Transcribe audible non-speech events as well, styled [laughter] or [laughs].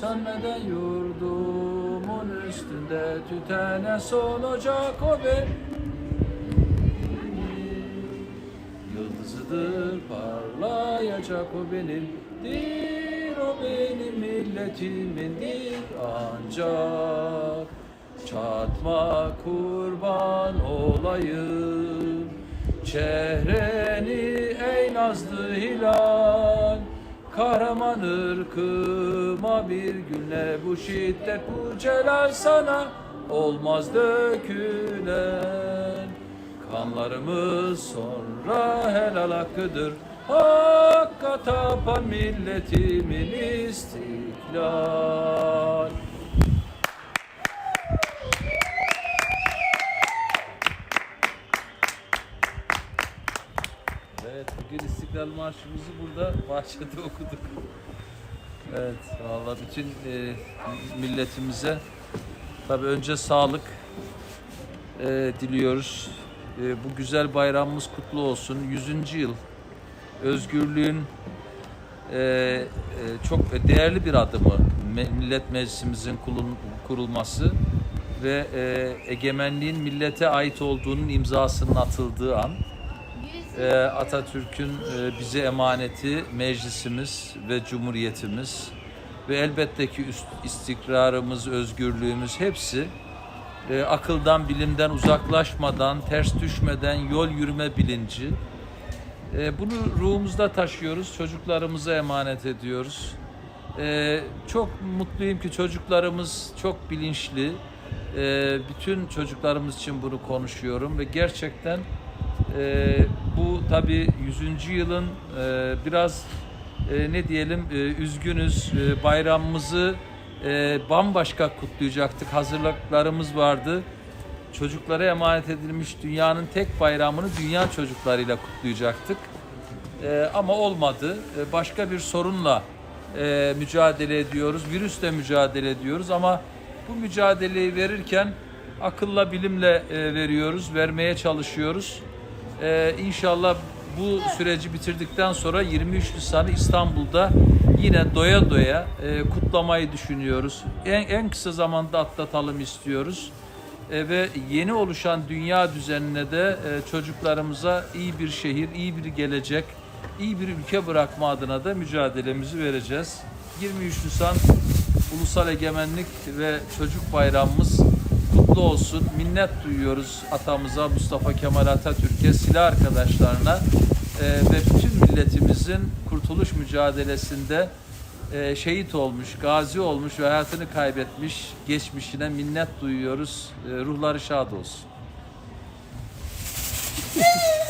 Sönmeden yurdumun üstünde tütene sonacak o be. Yıldızıdır parlayacak o benimdir. O benim milletimindir ancak Çatma kurban olayım. Çehreni ey nazlı hilal Kahraman ırkıma bir günle bu şiddet bu celal sana olmaz dökülen. Kanlarımız sonra helal hakkıdır. Hakka tapan milletimin istiklal Evet, bugün İstiklal Marşımızı burada bahçede [laughs] okuduk. Evet, vallahi bütün e, milletimize tabii önce sağlık e, diliyoruz. E, bu güzel bayramımız kutlu olsun. 100. yıl özgürlüğün e, e, çok değerli bir adımı Millet Meclisimizin kurulması ve e, egemenliğin millete ait olduğunun imzasının atıldığı an. Ee, Atatürk'ün e, bize emaneti meclisimiz ve cumhuriyetimiz ve elbette ki üst, istikrarımız, özgürlüğümüz hepsi e, akıldan, bilimden uzaklaşmadan, ters düşmeden yol yürüme bilinci. E, bunu ruhumuzda taşıyoruz, çocuklarımıza emanet ediyoruz. E, çok mutluyum ki çocuklarımız çok bilinçli. E, bütün çocuklarımız için bunu konuşuyorum ve gerçekten e, bu tabi 100. yılın e, biraz e, ne diyelim e, üzgünüz. E, bayramımızı e, bambaşka kutlayacaktık. Hazırlıklarımız vardı. Çocuklara emanet edilmiş dünyanın tek bayramını dünya çocuklarıyla kutlayacaktık. E, ama olmadı. E, başka bir sorunla e, mücadele ediyoruz. Virüsle mücadele ediyoruz ama bu mücadeleyi verirken akılla bilimle e, veriyoruz, vermeye çalışıyoruz. Ee, inşallah bu süreci bitirdikten sonra 23 Nisan'ı İstanbul'da yine doya doya e, kutlamayı düşünüyoruz. En, en kısa zamanda atlatalım istiyoruz. E, ve yeni oluşan dünya düzenine de e, çocuklarımıza iyi bir şehir, iyi bir gelecek, iyi bir ülke bırakma adına da mücadelemizi vereceğiz. 23 Nisan Ulusal Egemenlik ve Çocuk Bayramımız kutlu olsun. Minnet duyuyoruz atamıza Mustafa Kemal Atatürk'e, silah arkadaşlarına e, ve bütün milletimizin kurtuluş mücadelesinde e, şehit olmuş, gazi olmuş ve hayatını kaybetmiş geçmişine minnet duyuyoruz. E, ruhları şad olsun. [laughs]